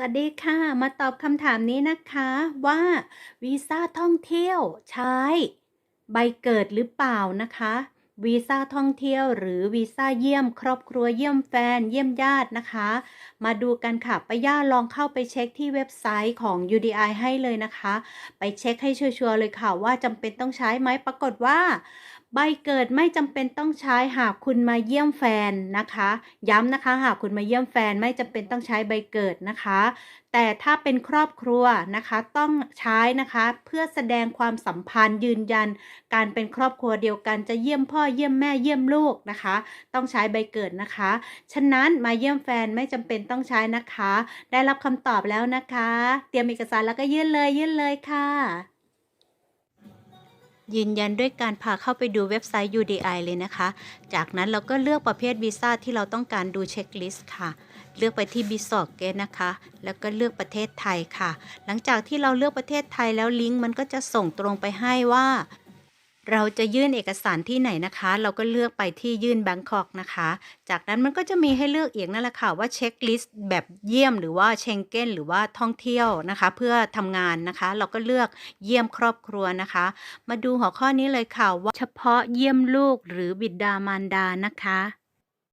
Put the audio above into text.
วัสดีค่ะ มาตอบคำถามนี้นะคะว่าวีซ่าท่องเที่ยวใช้ใบเกิดหรือเปล่านะคะวีซ่าท่องเที่ยวหรือวีซ่าเยี่ยม ครอบครัวเยี่ยมแฟนเยี่ยมญาตินะคะ มาดูกันค่ะป้าย่าลองเข้าไปเช็คที่เว็บไซต์ของ UDI ให้เลยนะคะ ไปเช็คให้ชัวร์ๆเลยค่ะว่าจำเป็นต้องใช้ไหมปรากฏว่า ใบเกิดไม่จำเป็นต้องใช้หากคุณมาเยี่ยมแฟนนะคะ ย้ำนะคะหากคุณมาเยี่ยมแฟนไม่จำเป็นต้องใช้ใบเกิดนะคะ แต่ถ้าเป็นครอบครัวนะคะต้องใช้นะคะเพื่อแสดงความสัมพันธ์ยืนยัน การเป็นครอบครัวเดียวกันจะเยี่ยมพ่อเยี่ยมแม่เยี่ยมลูกนะคะ ต้องใช้ใบเกิดนะคะ ฉะนั้นมาเยี่ยมแฟนไม่จำเป็นต้องใช้นะคะ ได้รับคำตอบแล้วนะคะ เตรียมเอกสารแล้วก็ยื่นเลยยื่นเลยค่ะ ยืนยันด้วยการพาเข้าไปดูเว็บไซต์ UDI เลยนะคะ จากนั้นเราก็เลือกประเภทวีซ่าที่เราต้องการดูเช็คลิสต์ค่ะ เลือกไปที่ b i s o g a t e นะคะ แล้วก็เลือกประเทศไทยค่ะ หลังจากที่เราเลือกประเทศไทยแล้วลิงก์มันก็จะส่งตรงไปให้ว่า เราจะยื่นเอกสารที่ไหนนะคะ เราก็เลือกไปที่ยื่นแบงคอกนะคะ จากนั้นมันก็จะมีให้เลือกเอีกนั่นแหละค่ะว่าเช็คลิสต์แบบเยี่ยมหรือว่าเชงเก้นหรือว่าท่องเที่ยวนะคะ เพื่อทำงานนะคะ เราก็เลือกเยี่ยมครอบครัวนะคะ มาดูหัวข้อนี้เลยค่ะว่าเฉพาะเยี่ยมลูกหรือบิดามารดานะคะ